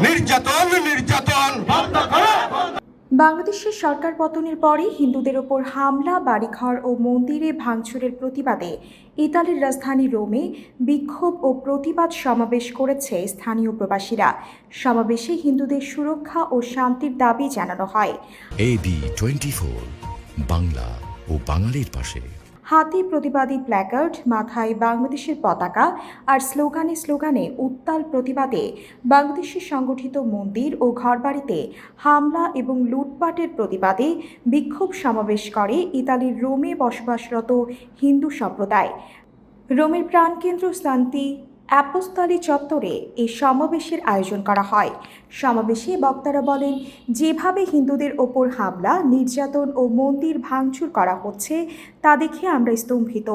নির্যাতন নির্যাতন। বাংলাদেশের সরকার পতনের পরে হিন্দুদের ওপর হামলা বাড়িঘর ও মন্দিরে ভাঙচুরের প্রতিবাদে ইতালির রাজধানী রোমে বিক্ষোভ ও প্রতিবাদ সমাবেশ করেছে স্থানীয় প্রবাসীরা। সমাবেশে হিন্দুদের সুরক্ষা ও শান্তির দাবি জানানো হয়। টোয়েন্টি বাংলা ও বাঙালির পাশে। হাতে প্রতিবাদী প্ল্যাকার্ড, মাথায় বাংলাদেশের পতাকা আর স্লোগানে স্লোগানে উত্তাল প্রতিবাদে বাংলাদেশে সংগঠিত মন্দির ও ঘরবাড়িতে হামলা এবং লুটপাটের প্রতিবাদে বিক্ষোভ সমাবেশ করে ইতালির রোমে বসবাসরত হিন্দু সম্প্রদায়। রোমের প্রাণকেন্দ্র শান্তি অ্যাপোস্তালি চত্বরে এই সমাবেশের আয়োজন করা হয়। সমাবেশে বক্তারা বলেন, যেভাবে হিন্দুদের ওপর হামলা, নির্যাতন ও মন্দির ভাঙচুর করা হচ্ছে, তা দেখে আমরা স্তম্ভিত।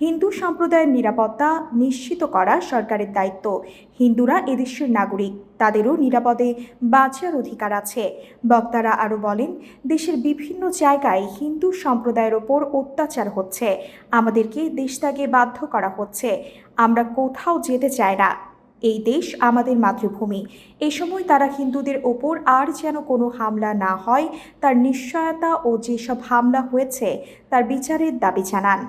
হিন্দু সম্প্রদায়ের নিরাপত্তা নিশ্চিত করা সরকারের দায়িত্ব। হিন্দুরা এদেশের নাগরিক। তাদেরও নিরাপদে বাঁচার অধিকার আছে। বক্তারা আরও বলেন, দেশের বিভিন্ন জায়গায় হিন্দু সম্প্রদায়ের ওপর অত্যাচার হচ্ছে। আমাদেরকে দেশ ত্যাগে বাধ্য করা হচ্ছে। আমরা কোথাও যেতে চাই না। এই দেশ আমাদের মাতৃভূমি। এ সময় তারা হিন্দুদের ওপর আর যেন কোনো হামলা না হয়, তার নিশ্চয়তা ও যেসব হামলা হয়েছে, তার বিচারের দাবি জানান।